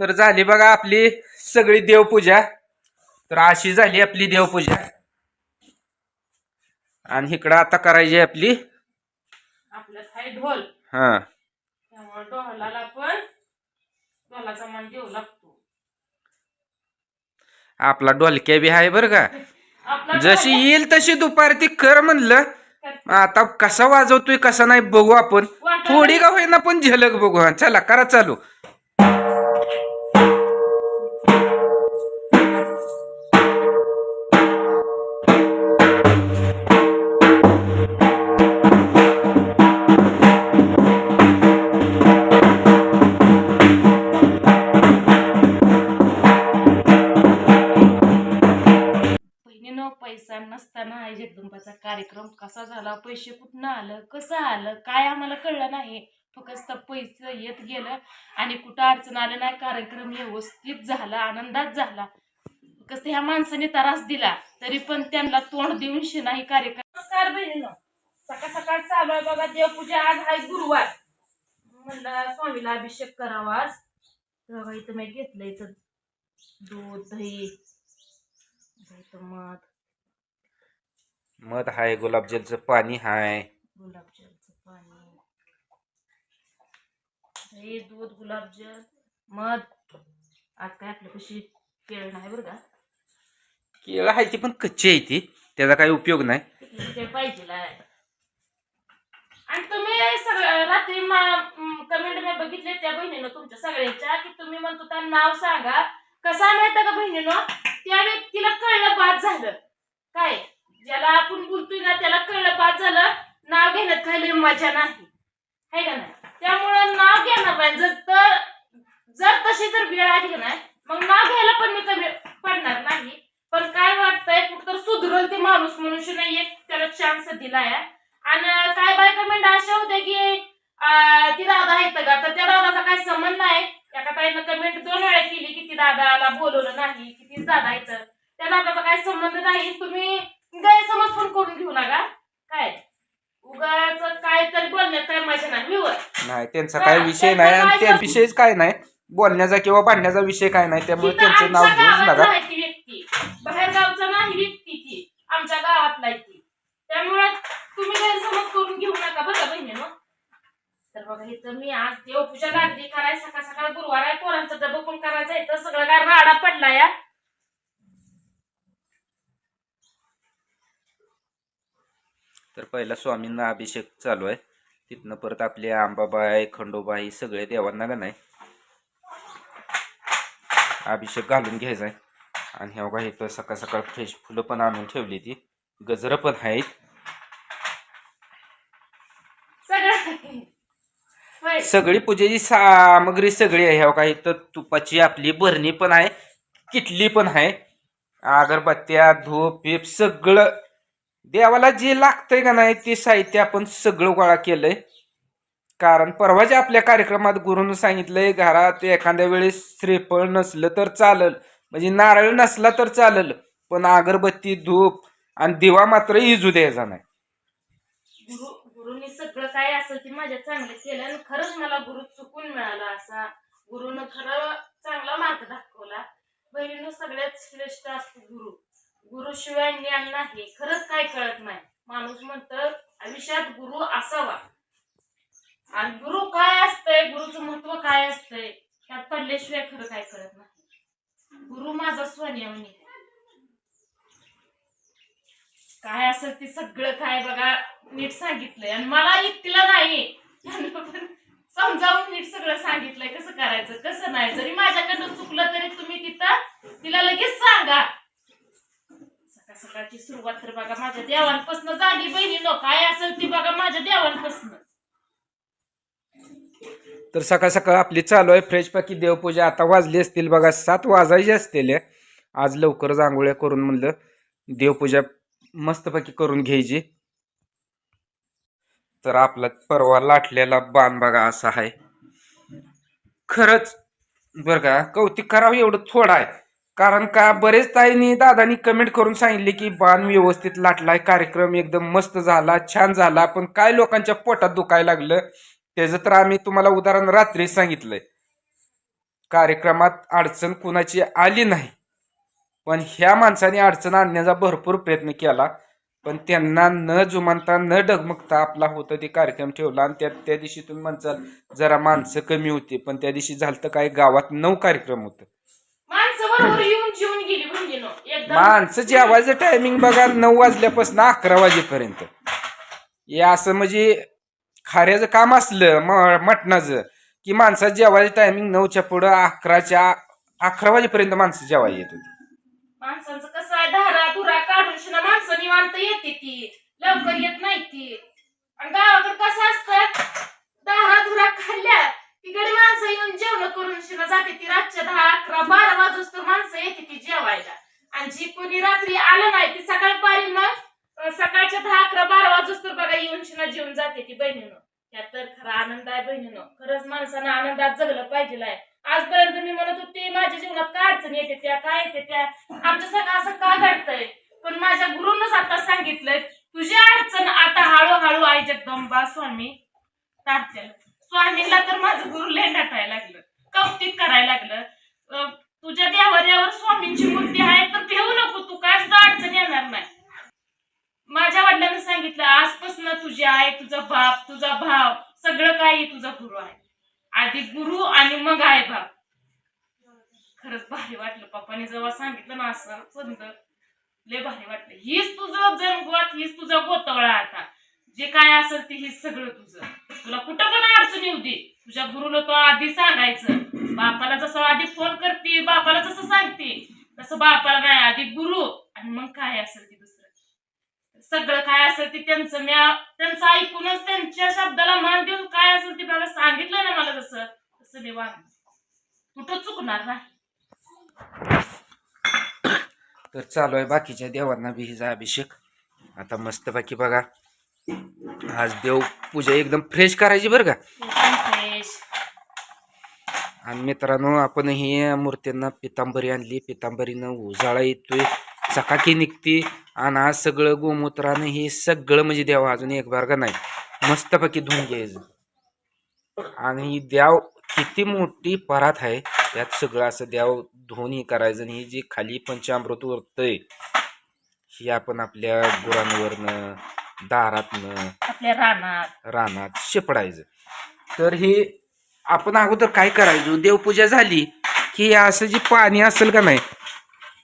तर झाली बघा आपली सगळी देवपूजा. तर अशी झाली आपली देवपूजा. आणि इकडं आता करायची आपली. ढोल. हा. त्यामुळे ढोलाला पण ढोलाचा मान देऊ लागतो. आपला डोलक्या बी आहे बरं का. जशी येईल तशी दुपारी ती कर म्हणलं आता कसा वाजवतोय कसा नाही बघू आपण. थोडी का होईना पण झलक बघू. हा. चला करा चालू. कसा झाला पैसे कुठनं आलं कसं आलं काय आम्हाला कळलं नाही. फक्त पैसे येत गेलं आणि कुठं अडचण आलं नाही कार्यक्रम व्यवस्थित झाला आनंदात झाला. कसं ह्या माणसाने त्रास दिला तरी पण त्यांना तोंड देऊन शिनाही कार्यक्रम. नमस्कार सकाळ सकाळ चालू आहे बघा देवपूजा आज आहे गुरुवार. म्हणलं स्वामीला अभिषेक करावा आज. तर इथं मी घेतलं इथं दूध दही इथं मध. मध हाय गुलाबजलचं पाणी हाय. गुलाबजलचं पाणी. दूध गुलाबजल मध. आज काय आपल्यापाशी केळ नाही बरं का? केळं आहे ती पण कच्ची आहे ती. त्याचा काही उपयोग नाही. ते पाहिजे आणि तुम्ही सगळं रात्री कमेंट मी बघितले त्या बहिणीनं तुमच्या सगळ्यांच्या की तुम्ही म्हणतो त्या नाव सांगा. कसा माहिती का बहिणीनं? त्या व्यक्तीला कळलं बाद झालं. काय? ज्याला आपण बोलतोय ना त्याला कळलं पाच झालं नाव घेण्यात काही मजा नाही. है का नाही? त्यामुळं नाव घ्यायला पाहिजे जर तर जर तशी जर वेळ आली ना मग नाव घ्यायला पण मी कमी पडणार नाही. पण काय वाटतंय कुठं सुधरल ते माणूस मनुष्य नाही एक त्याला चान्स दिलाय. आणि काय बाय कमेंट अशा होत्या की ती दादा आहेत का? तर त्या दादाचा काय संबंध नाही एका ताईनं कमेंट दोन वेळा केली की ती दादाला बोलवलं नाही की तीच दादा आहेत त्या दादाचा काय संबंध नाही. तुम्ही गैरसमज पण करून घेऊ नका काय उगाच काय तरी बोलण्यात काय मजा नाही विवर नाही त्यांचा काय विषय नाही आणि त्या विषयच काय नाही. बोलण्याचा किंवा भांडण्याचा विषय काय नाही त्यामुळे त्यांचं नाव घेऊच नका. बाहेर गावचा नाही व्यक्ती ती. आमच्या गावातला ती. त्यामुळे तुम्ही गैरसमज करून घेऊ नका बरं का बहिणीनो तर बघा इथं मी आज देवपूजा लागली कराय सकाळ सकाळ गुरुवार आहे पोरांचा डबं पण करायचं सगळं काय राडा पडला या. तर पहिला स्वामींना अभिषेक चालू आहे. तिथनं परत आपले आंबाबाई खंडोबाई सगळे देवांना का नाही अभिषेक घालून घ्यायचा आहे. आणि ह्या बघा इथं सकाळ सकाळ फ्रेश फुलं पण आणून ठेवली ती. गजरं पण आहेत. सगळी. पूजेची सामग्री सगळी आहे. ह्या बघा इथं तुपाची आपली भरणी पण आहे. किटली पण आहे. अगरबत्त्या धूप पीप सगळं देवाला जे लागतंय का नाही ते साहित्य आपण सगळं गोळा केलंय. कारण परवाच्या आपल्या कार्यक्रमात गुरुनं सांगितलंय घरात एखाद्या वेळेस श्रीफळ नसलं तर चालल. म्हणजे नारळ नसला तर चालल पण अगरबत्ती धूप आणि दिवा मात्र इजू द्यायचा नाही. गुरु गुरुनी सगळं काय असं ते माझ्या चांगलं केलं आणि खरंच मला गुरु चुकून मिळाला असा. गुरुनं खरं चांगला मार्ग दाखवला. बहिणीनं सगळ्यात श्रेष्ठ असतो गुरु. गुरुशिवाय ज्ञान नाही. खरंच काय कळत नाही. माणूस म्हणतं आयुष्यात गुरु असावा. आणि गुरु काय असतंय? गुरुचं महत्त्व काय असतंय? त्यात पडल्याशिवाय खरं काय कळत नाही. गुरु माझा स्वनियमनी. काय असेल ते सगळं काय बघा नीट सांगितलंय. आणि मला तिला नाही. समजावून नीट सगळं सांगितलंय. कसं करायचं कसं नाही? जरी माझ्याकडनं चुकलं तरी तुम्ही तिथं तिला लगेच सांगा. सकाळची सुरुवात तर बघा माझ्या देवांपासून झाली बहिणीनो. काय असेल ती बघा माझ्या देवांपासून. तर सकाळ सकाळ आपली चालू आहे फ्रेश पैकी देवपूजा. आता वाजली असतील बघा सात वाजायची असतील. आज लवकरच आंघोळ्या करून म्हणलं देवपूजा मस्तपैकी करून घ्यायची. तर आपला परवा लाटलेला बाण बघा असा आहे. खरंच बरं का कौतिक करावं एवढं थोडं आहे. कारण का बरेच ताईंनी दादानी कमेंट करून सांगितले की बाण व्यवस्थित लाटलाय कार्यक्रम एकदम मस्त झाला छान झाला पण काय लोकांच्या पोटात दुखायला लागलं त्याचं तर आम्ही तुम्हाला उदाहरण रात्री सांगितलंय. कार्यक्रमात अडचण कुणाची आली नाही. पण ह्या माणसाने अडचण आणण्याचा भरपूर प्रयत्न केला पण त्यांना न जुमानता न डगमगता आपला होतं ते कार्यक्रम ठेवला आणि त्या त्या दिवशी तुम्ही म्हणसाल जरा माणसं कमी होती पण त्या दिवशी झालं तर काय गावात नऊ कार्यक्रम होतं. माणसं बरोबर येऊन जेवून गेली बहिणीनो एकदम माणसं जेवायचं टायमिंग बघा नऊ वाजल्यापासून अकरा वाजेपर्यंत. हे असं म्हणजे खाऱ्याचं काम असलं म- मटणाचं की माणसाचं जेवायचं टायमिंग नऊच्या पुढं अकराच्या अकरा वाजेपर्यंत माणसं जेवायला येत होती. माणसांचं कसं आहे धारा धुरा काढून शिना माणसं निवांत येते ती. लवकर येत नाही ती. आणि गावाकडे कसं असतं धारा धुरा खाल्ल्या तिकडे माणसं येऊन जेवण करून शिला जाते ती रातच्या दहा अकरा बारा वाजूस तर माणसं येते ती जेवायला. आणि जी कोणी रात्री आलं नाही ती सकाळपारी मग सकाळच्या दहा अकरा बारा वाजूस तर बघा येऊन शिना जेवून जाते ती बहिणीनं. त्यात तर खरा आनंद आहे बहिणीनं. खरंच माणसानं आनंदात जगलं पाहिजे आहे. आजपर्यंत मी म्हणत होते माझ्या जीवनात काय अडचण येते त्या काय येते त्या? आमच्या सगळं असं का घडतंय? पण माझ्या गुरुनच आता सांगितलंय तुझी अडचण आता हळूहळू आई जगदंबा स्वामी टाळतील स्वामीला तर माझं गुरु लय नटायला लागलं. कौतिक करायला लागलं. तुझ्या देवाऱ्यावर स्वामींची मूर्ती आहे तर ठेवू नको तू काय सुद्धा अडचण येणार नाही. माझ्या वडिलांनी सांगितलं आजपासून तुझी आई तुझा बाप तुझा भाव सगळं काही तुझा गुरु आहे. आधी गुरु आणि मग आहे बाप. खरंच भारी वाटलं. पप्पाने जेव्हा सांगितलं ना असं सुंदर लय भारी वाटलं. हीच तुझं जनगोत हीच तुझा गोतवळा आता. जे काय असेल ते हीच सगळं तुझं. तुला कुठं पण अडचण येऊ दे. तुझ्या गुरुला तो आधी सांगायचं. बापाला जसं आधी फोन करते बापाला जसं सांगते. तसं बापाला नाही आधी गुरु आणि मग काय असेल ते दुसरं. सगळं काय असेल ते त्यांचं मी त्यांचं ऐकूनच त्यांच्या शब्दाला मान देऊन काय असेल ते मला सांगितलं ना मला जसं तसं मी वाग कुठं चुकणार नाही तर चालू आहे बाकीच्या देवांना बी हिचा अभिषेक. आता मस्त बाकी बघा. आज देव पूजा एकदम फ्रेश करायची बरं का? आणि मित्रांनो आपण ही मूर्त्यांना पितांबरी आणली. पितांबरीनं उजाळा येतोय. चकाकी निघते. आणि आज सगळं गोमूत्रानं हे सगळं म्हणजे देवा अजून एक बार का नाही. मस्तपैकी धुवून घ्यायचं. आणि ही देव किती मोठी परात आहे. त्यात सगळं असं देव धुवून हे करायचं आणि ही जी खाली पंचामृत उरतंय ही आपण आपल्या गुरांवरनं दारातनं आपल्या रानात. रानात शिपडायचं. तर हे आपण अगोदर काय करायचो? देवपूजा झाली की हे असं जे पाणी असेल का नाही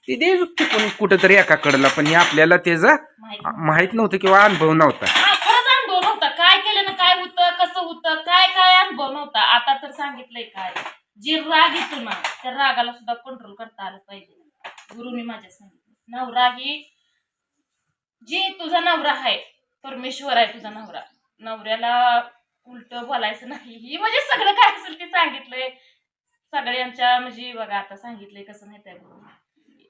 ते देव टिकून कुठंतरी एका कडला पण हे आपल्याला त्याचा माहिती माहीत नव्हतं किंवा अनुभव नव्हता. हा, खरंच अनुभव नव्हता. काय केलं ना काय होतं कसं होतं काय काय अनुभव नव्हता. आता तर सांगितलंय काय? जे राग येतो ना त्या रागाला सुद्धा कंट्रोल करता आलं पाहिजे. गुरुनी माझ्या सांगितलं. नवरा ही जे तुझा नवरा आहे परमेश्वर आहे तुझा नवरा. नवऱ्याला उलट बोलायचं नाही. ही म्हणजे सगळं काय असेल ते सांगितलंय. सगळ्यांच्या म्हणजे बघा आता सांगितलंय कसं माहिती आहे गुरु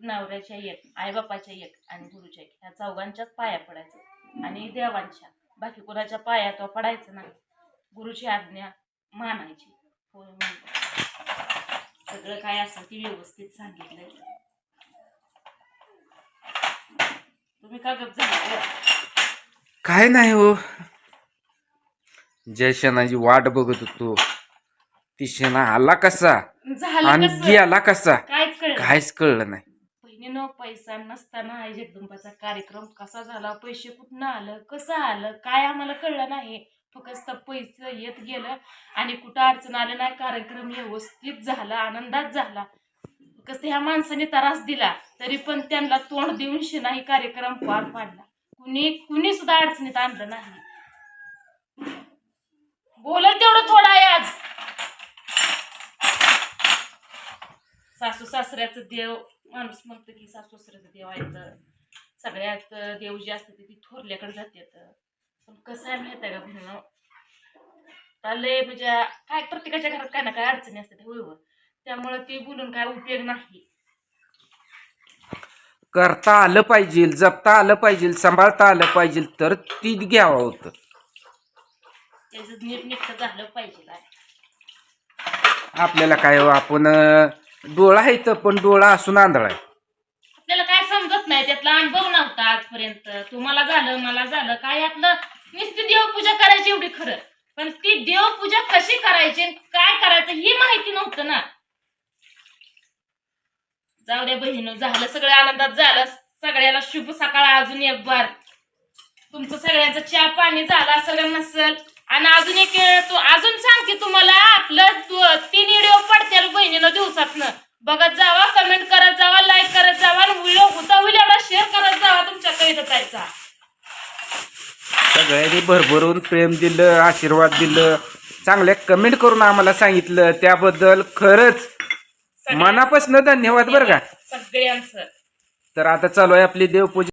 नवऱ्याच्या एक आईबापाच्या एक आणि गुरुच्या एक. ह्या चौघांच्याच पाया पडायचं आणि देवांच्या. बाकी कोणाच्या पाया तो पडायचं नाही. गुरुची आज्ञा मानायची. होय सगळं काय असेल ते व्यवस्थित सांगितलंय. तुम्ही का गप झाला? काय नाही हो. जय शेणाची वाट बघत होतो ती शेणा आला कसा? झालं आणि कसं? गेला कसा? काहीच कळलं काहीच कळलं नाही. बहिणीनं पैसा नसताना आई जगदंबाचा कार्यक्रम कसा झाला? पैसे कुठनं आलं? कसं आलं? काय आम्हाला कळलं नाही. फक्त पैसे येत गेलं आणि कुठं अडचण आलं नाही. कार्यक्रम व्यवस्थित झाला आनंदात झाला. फक्त ह्या माणसाने त्रास दिला तरी पण त्यांना तोंड देऊन शिनाही कार्यक्रम पार पाडला. कुणी कुणी सुद्धा अडचणीत आणलं नाही. बोलत तेवढं थोडं आहे आज. सासू सासऱ्याचं देव माणूस म्हणतो की सासू सासऱ्याचं देव आहे तर सगळ्यात देव जे असते ते थोरल्याकडे तर पण कसं आहे माहिती आहे का बहिणं लय म्हणजे काय प्रत्येकाच्या घरात काय ना काय अडचणी असतात होईवर त्यामुळे ते बोलून काय उपयोग नाही. करता आलं पाहिजे जपता आलं पाहिजे सांभाळता आलं पाहिजे तर ती घ्यावं होतं. त्याचं नीटनेटकं झालं पाहिजे काय. आपल्याला काय हो, आपण अं, डोळा आहे तर पण डोळा असून आंधळा आहे. आपल्याला काय समजत नाही त्यातला अनुभव नव्हता आजपर्यंत. तुम्हाला झालं मला झालं काय यातलं? नुसती देवपूजा करायची एवढी खरं. पण ती देवपूजा कशी करायची आणि काय करायचं ही माहिती नव्हतं ना. जाऊ द्या बहिणी झालं सगळं आनंदात झालं. सगळ्याला शुभ सकाळ अजून एक बार. तुमचं सगळ्यांचं चहा पाणी झालं असेल नसेल. आणि अजून एक तू अजून सांगते तुम्हाला आपलं तीन व्हिडिओ पडतील बहिणीनं दिवसातनं. बघत जावा कमेंट करत जावा लाईक करत जावा व्हिडिओ होता होईल एवढा शेअर करत जावा तुमच्या जायचा. सगळ्यांनी भरभरून प्रेम दिलं आशीर्वाद दिलं. चांगल्या कमेंट करून आम्हाला सांगितलं. त्याबद्दल खरंच मनापासून धन्यवाद बरं का. सगळ्यांचं. तर आता चालू आहे आपली देवपूजा.